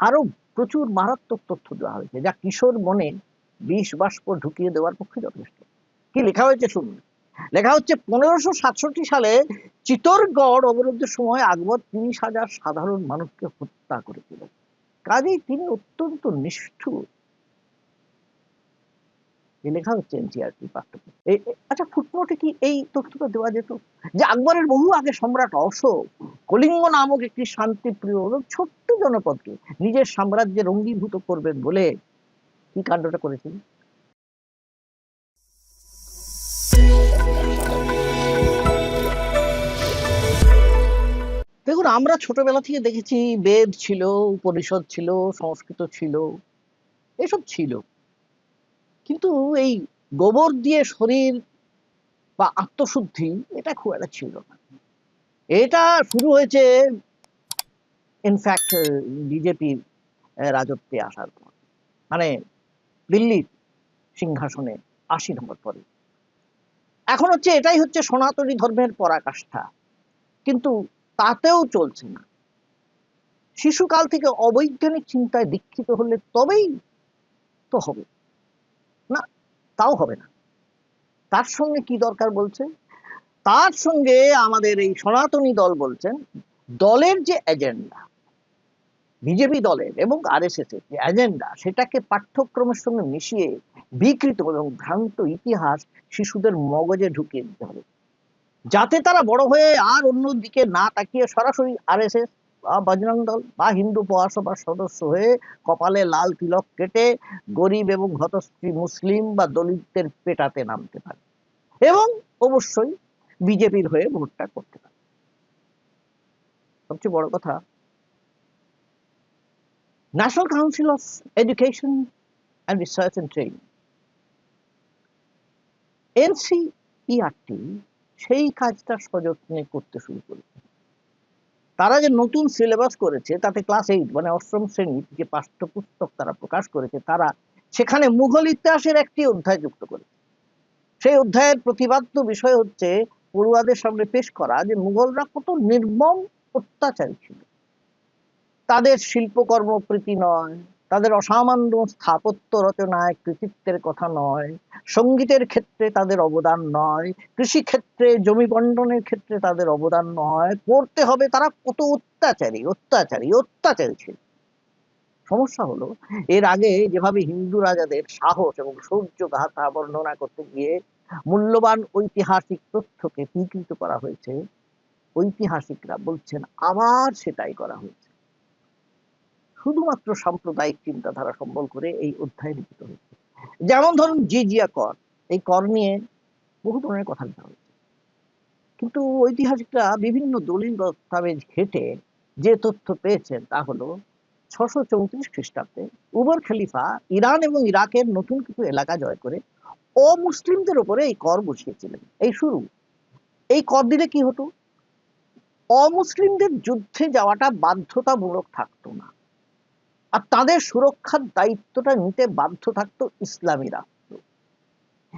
আরও প্রচুর মারাত্মক তথ্য দেওয়া হয়েছে, যা কিশোর মনে বিষ বাষ্প ঢুকিয়ে দেওয়ার পক্ষে যথেষ্ট। কি লেখা হয়েছে শুনুন? লেখা হচ্ছে, পনেরোশো সাতষট্টি সালে চিতরগড় অবরোধের সময় আকবর তিরিশ হাজার সাধারণ মানুষকে হত্যা করেছিল। কাজেই তিনি অত্যন্ত নিষ্ঠুর। লেখা হচ্ছে এনসিআরটি এই- আচ্ছা ফুটনোটে কি এই তথ্যটা দেওয়া যেত? যে আকবরের বহু আগে সম্রাট অশোক, কলিঙ্গ নামক একটি শান্তিপ্রিয় ছোট্ট জনপদকে নিজের সাম্রাজ্যের অঙ্গীভূত করবেন বলে কি কাণ্ডটা করেছেন দেখুন, আমরা ছোটবেলা থেকে দেখেছি, বেদ ছিল, উপনিষদ ছিল, সংস্কৃত ছিল, এসব ছিল। কিন্তু এই গোবর দিয়ে শরীর বা আত্মশুদ্ধি, এটা খুব একটা ছিল না। এটা শুরু হয়েছে ইনফ্যাক্ট বিজেপির রাজত্বে আসার পর। মানে দিল্লির সিংহাসনে আশি নম্বর পরে এখন হচ্ছে এটাই হচ্ছে সনাতনী ধর্মের পরাকাষ্ঠা। কিন্তু তাতেও চলছে না। শিশুকাল থেকে অবৈজ্ঞানিক চিন্তায় দীক্ষিত হলে তবেই তো হবে। তাও হবে না। তার সঙ্গে কি দরকার বলছে? তার সঙ্গে আমাদের এই সনাতনী দল বলছেন, দলের যে এজেন্ডা বিজেপি দলের এবং আর এস এস এর যে এজেন্ডা সেটাকে পাঠ্যক্রমের সঙ্গে মিশিয়ে বিকৃত এবং ভ্রান্ত ইতিহাস শিশুদের মগজে ঢুকিয়ে দিতে হবে। যাতে তারা বড় হয়ে আর অন্য দিকে না তাকিয়ে সরাসরি আর এস এস বজরং দল বা হিন্দু মহাসভার সদস্য হয়ে কপালে লাল তিলক কেটে গরিব এবং হতশ্রী মুসলিম বা দলিতদের পেটাতে নামতে পারে এবং অবশ্যই বিজেপির হয়ে ভোটটা করতে পারে। সবচেয়ে বড় কথা national council of education and research and training NCERT সেই কাজটা সযত্নে করতে শুরু করেছে। তারা যে নতুন সিলেবাস করেছে, তাতে ক্লাস এইট মানে অষ্টম শ্রেণির যে পাঠ্যপুস্তক তারা প্রকাশ করেছে, তারা সেখানে মুঘল ইতিহাসের একটি অধ্যায় যুক্ত করেছে। সেই অধ্যায়ের প্রতিবাদ্য বিষয় হচ্ছে পড়ুয়াদের সামনে পেশ করা যে মুঘলরা কত নির্মম অত্যাচারী ছিল। তাদের শিল্পকর্ম প্রীতি নয় তাদের অসামান্য স্থাপত্য রচনায় কৃতিত্বের কথা নয়, সঙ্গীতের ক্ষেত্রে তাদের অবদান নয় কৃষি ক্ষেত্রে জমি বন্টনের ক্ষেত্রে তাদের অবদান নয় করতে হবে তারা কত অত্যাচারী অত্যাচারী অত্যাচারী ছিল। সমস্যা হলো, এর আগে যেভাবে হিন্দু রাজাদের সাহস এবং শৌর্য গাথা বর্ণনা করতে গিয়ে মূল্যবান ঐতিহাসিক তথ্যকে বিকৃত করা হয়েছে, ঐতিহাসিকরা বলছেন, আবার সেটাই করা হয়েছে। শুধুমাত্র সাম্প্রদায়িক চিন্তাধারা সম্বল করে এই অধ্যায় লিখিত হয়েছে। যেমন ধরুন জিজিয়া কর, এই কর নিয়ে বহু ধরনের কথা লেখা হয়েছে। কিন্তু ঐতিহাসিকরা বিভিন্ন দলিল দস্তাবেজ ঘেটে যে তথ্য পেয়েছেন তা হলো ছশো চৌত্রিশ খ্রিস্টাব্দে উমর খলিফা ইরান এবং ইরাকের নতুন কিছু এলাকা জয় করে অমুসলিমদের উপরে এই কর বসিয়েছিলেন। এই শুরু। এই কর দিলে কি হতো? অমুসলিমদের যুদ্ধে যাওয়াটা বাধ্যতামূলক থাকতো না। আর তাদের সুরক্ষার দায়িত্বটা নিতে বাধ্য থাকতো ইসলামী রাষ্ট্র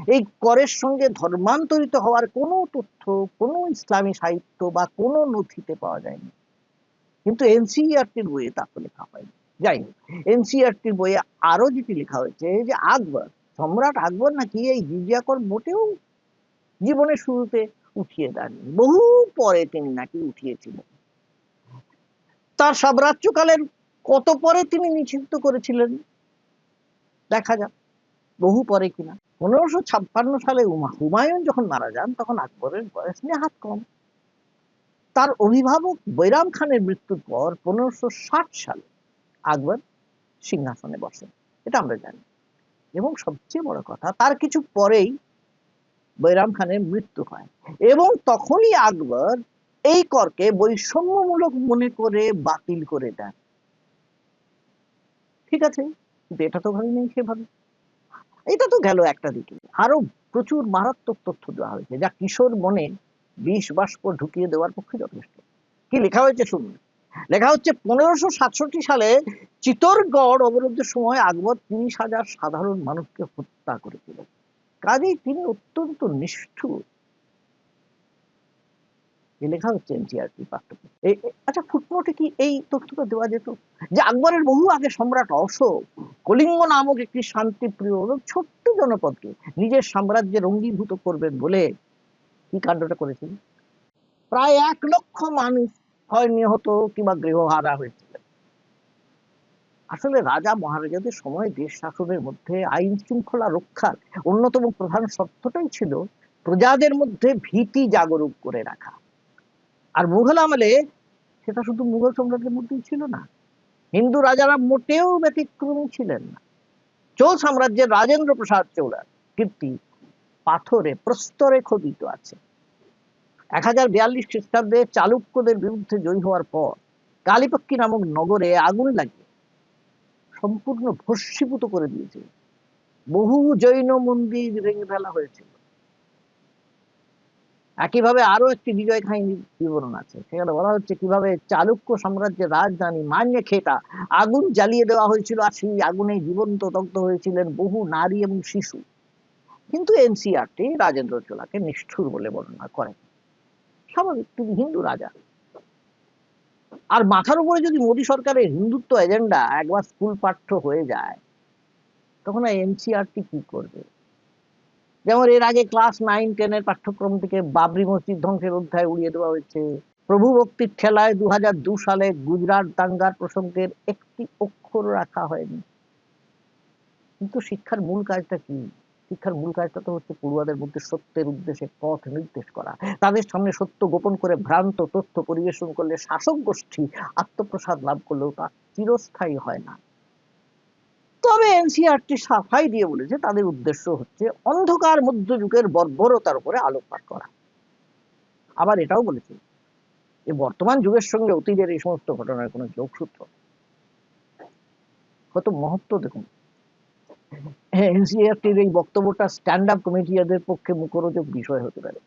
এই করের সঙ্গে ধর্মান্তরিত হওয়ার কোনো তথ্য, কোনো ইসলামী সাহিত্য বা কোনো নথিতে পাওয়া যায়নি। কিন্তু এনসিইআরটির বইয়ে তা লেখা হয়নি। যাই হোক বইয়ে আরও যেটি লেখা হয়েছে যে আকবর, সম্রাট আকবর নাকি এই জিজিয়া কর মোটেও জীবনের শুরুতে উঠিয়ে দেন বহু পরে তিনি নাকি উঠিয়েছিলেন। তার সাম্রাজ্যকালের কত পরে তিনি নিষিদ্ধ করেছিলেন? দেখা যাক, বহু পরে কিনা। পনেরোশো ছাপ্পান্ন সালে উমা- হুমায়ুন যখন মারা যান, তখন আকবরের বয়স নেহাত কম। তার অভিভাবক বৈরাম খানের মৃত্যুর পর পনেরোশো ষাট সালে আকবর সিংহাসনে বসেন। এটা আমরা জানি। এবং সবচেয়ে বড় কথা, তার কিছু পরেই বৈরাম খানের মৃত্যু হয়। এবং তখনই আকবর এই করকে বৈষম্যমূলক মনে করে বাতিল করে দেন। ঠিক আছে এটা তো ভাবি নেই সেভাবে। এটা তো গেল একটা দিকে। আরও প্রচুর মারাত্মক তথ্য দেওয়া হয়েছে, যা কিশোর মনে বিষ বাষ্প ঢুকিয়ে দেওয়ার পক্ষে যথেষ্ট। কি লেখা হয়েছে শুনুন? লেখা হচ্ছে, পনেরোশো সাতষট্টি সালে চিতরগড় অবরোধের সময় আকবর তিরিশ হাজার সাধারণ মানুষকে হত্যা করেছিলেন কাজেই তিনি অত্যন্ত নিষ্ঠুর। লেখা হচ্ছে এনসিআরটি পাঠ্যপুস্তক এই আচ্ছা ফুটনোটে কি এই তথ্যটা দেওয়া যেত? যে আকবরের বহু আগে সম্রাট অশোক, কলিঙ্গ নামক একটি শান্তিপ্রিয় এবং ছোট্ট জনপদকে নিজের সাম্রাজ্যের অঙ্গীভূত করবেন বলে কি কাণ্ডটা করেছিলেন প্রায় এক লক্ষ মানুষ হয় নিহত কিংবা গৃহহারা হয়েছিল। আসলে রাজা মহারাজাদের সময় দেশ শাসনের মধ্যে আইন শৃঙ্খলা রক্ষার অন্যতম প্রধান শর্তটাই ছিল প্রজাদের মধ্যে ভীতি জাগরুক করে রাখা। আর মুঘল আমলে সেটা শুধু মুঘল সম্রাটের মধ্যেই ছিল না, হিন্দু রাজারা মোটেও ব্যতিক্রমী ছিলেন না। চোল সাম্রাজ্যের রাজেন্দ্র প্রসাদ চৌলার কীর্তি পাথরে, প্রস্তরে খোদিত আছে। এক হাজার বিয়াল্লিশ খ্রিস্টাব্দে চালুক্যদের বিরুদ্ধে জয়ী হওয়ার পর কালীপক্ষী নামক নগরে আগুন লাগিয়ে সম্পূর্ণ ভস্মীভূত করে দিয়েছে। বহু জৈন মন্দির ভেঙে ফেলা হয়েছিল একইভাবে আরও একটি বিজয় কাহিনীর বিবরণ আছে। সেখানে বলা হচ্ছে, কীভাবে চালুক্য সাম্রাজ্যের রাজধানী মান্য খেতা আগুন জ্বালিয়ে দেওয়া হয়েছিল আর সেই আগুনে জীবন্ত দগ্ধ হয়েছিলেন বহু নারী এবং শিশু। কিন্তু এনসিআরটি রাজেন্দ্র চোলাকে নিষ্ঠুর বলে বর্ণনা করেন। স্বাভাবিক, তিনি হিন্দু রাজা। আর মাথার উপরে যদি মোদী সরকারের হিন্দুত্ব এজেন্ডা একবার স্কুল পাঠ্য হয়ে যায়, তখন এনসিআরটি কি করবে? যেমন এর আগে ক্লাস নাইন, টেনের পাঠ্যক্রম থেকে বাবরি মসজিদ ধ্বংসের অধ্যায় উড়িয়ে দেওয়া হয়েছে। প্রভু ভক্তির ঠেলায় দু সালে গুজরাট দাঙ্গার প্রসঙ্গের একটি অক্ষর রাখা হয়নি। কিন্তু শিক্ষার মূল কাজটা কি? শিক্ষার মূল কাজটা তো হচ্ছে পড়ুয়াদের মধ্যে সত্যের উদ্দেশ্যে পথ নির্দেশ করা। তাদের সামনে সত্য গোপন করে ভ্রান্ত তথ্য পরিবেশন করলে শাসক গোষ্ঠী আত্মপ্রসাদ লাভ করলেও তা চিরস্থায়ী হয় না। এনসিআরটি সাফাই দিয়ে বলেছে, তাদের উদ্দেশ্য হচ্ছে অন্ধকার মধ্যযুগের বর্বরতার উপরে আলোকপাত করা। আবার এটাও বলেছে যে বর্তমান যুগের সঙ্গে অতীতের এই সমস্ত ঘটনার কোনো যোগসূত্র কত মহত্ব দেখুন। এনসিআরটির এই বক্তব্যটা স্ট্যান্ড আপ কমিটিয়াদের পক্ষে মুখরোচক বিষয় হতে পারে।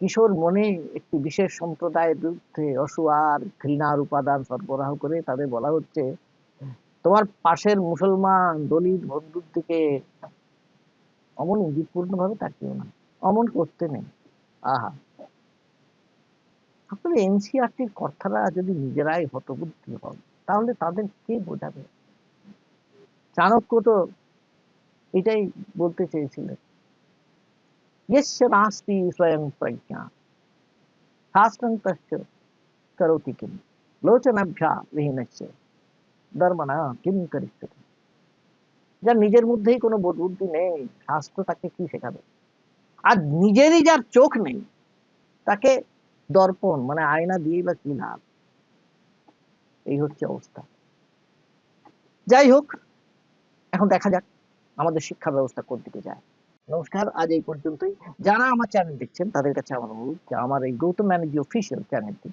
কিশোর মনে একটি বিশেষ সম্প্রদায়ের বিরুদ্ধে অসুয়ার ঘৃণার উপাদান সরবরাহ করে তাদের বলা হচ্ছে তোমার পাশের মুসলমান দলিত বন্ধুর দিকে অমন ইঙ্গিতপূর্ণ ভাবে তাকিও না। অমন করতে নেই। আহা। আসলে এনসিআরটির কর্তারা যদি নিজেরাই হতবুদ্ধি হন, তাহলে তাদের কে বোঝাবে? চাণক্য তো এটাই বলতে চেয়েছিলেন। নাস্তি স্বয়ং প্রজ্ঞা। শাস্ত্রং তস্য করোতি কিম। লোচনাভ্যা বিহীনশ্চয় ধর্মনা কিম করিষ্যতি যার নিজের মধ্যেই কোনো বুদ্ধি নেই শাস্ত্র তাকে কি শেখাবে? আর নিজেরই যার চোখ নেই, তাকে দর্পণ মানে আয়না দিয়ে বা কি লাভ? এই হচ্ছে অবস্থা। যাই হোক, এখন দেখা যাক আমাদের শিক্ষা ব্যবস্থা কোন দিকে যায়। নমস্কার, আজ এই পর্যন্তই। যারা আমার চ্যানেল দেখছেন, তাদের কাছে আমার অনুরোধ যে আমার এই গৌতম ব্যানার্জি অফিসিয়াল চ্যানেলটি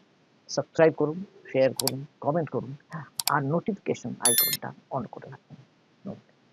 সাবস্ক্রাইব করুন শেয়ার করুন কমেন্ট করুন। আর নোটিফিকেশন আইকনটা অন করে রাখুন।